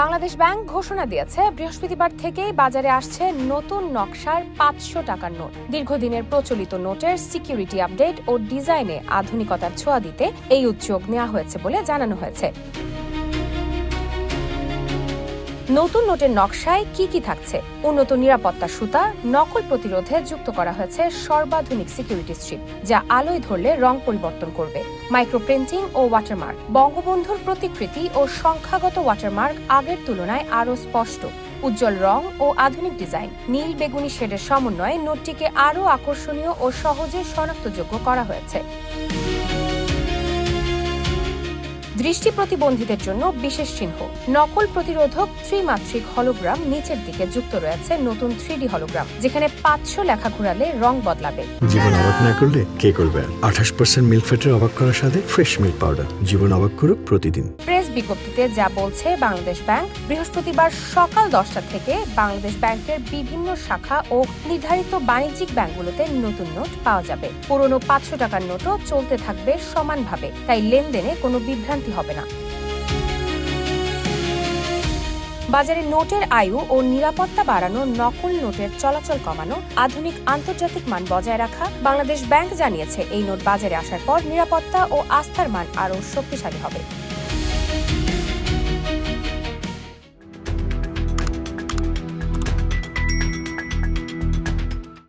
Bangladesh bank ঘোষণা দিয়েছে, বৃহস্পতিবার থেকেই বাজারে আসছে নতুন নকশার পাঁচশো টাকার নোট। দীর্ঘদিনের প্রচলিত নোটের সিকিউরিটি আপডেট ও ডিজাইনে আধুনিকতার ছোঁয়া দিতে এই উদ্যোগ নেওয়া হয়েছে বলে জানানো হয়েছে। নতুন নোটের নকশায় কি কি থাকছে? উন্নত নিরাপত্তা সুতা, নকল প্রতিরোধে যুক্ত করা হয়েছে সর্বাধুনিক সিকিউরিটি স্ট্রিপ যা আলোয় ধরলে রং পরিবর্তন করবে। মাইক্রো প্রিন্টিং ও ওয়াটারমার্ক বঙ্গবন্ধুর প্রতিকৃতি ও সংখ্যাগত ওয়াটারমার্ক আগের তুলনায় আরও স্পষ্ট। উজ্জ্বল রং ও আধুনিক ডিজাইন নীল বেগুনি শেডের সমন্বয়ে নোটটিকে আরও আকর্ষণীয় ও সহজে শনাক্তযোগ্য করা হয়েছে। দৃষ্টি প্রতিবন্ধীদের জন্য বিশেষ চিহ্ন। নকল প্রতিরোধক ত্রিমাত্রিক হলোগ্রাম নিচের দিকে যুক্ত রয়েছে নতুন থ্রিডি হলোগ্রাম যেখানে পাঁচশো লেখা ঘুরালে রং বদলাবে। জীবন অবাক না করলে কে করবে? আঠাশ পার্সেন্ট মিল্ক ফ্যাটের অবাক করার সাথে ফ্রেশ মিল্ক পাউডার জীবন অবাক করুক প্রতিদিন। বিজ্ঞপ্তিতে যা বলছে বাংলাদেশ ব্যাংক, বৃহস্পতিবার সকাল দশটা থেকে বাংলাদেশ ব্যাংকের বিভিন্ন শাখা ও নির্ধারিত বাণিজ্যিক ব্যাংকগুলোতে নতুন নোট পাওয়া যাবে। পুরনো পাঁচশো টাকার নোটও চলতে থাকবে সমানভাবে, তাই লেনদেনে কোনো বিভ্রান্তি হবে না। বাজারে নোটের আয়ু ও নিরাপত্তা বাড়ানো, নকল নোটের চলাচল কমানো, আধুনিক আন্তর্জাতিক মান বজায় রাখা, বাংলাদেশ ব্যাংক জানিয়েছে, এই নোট বাজারে আসার পর নিরাপত্তা ও আস্থার মান আরও শক্তিশালী হবে।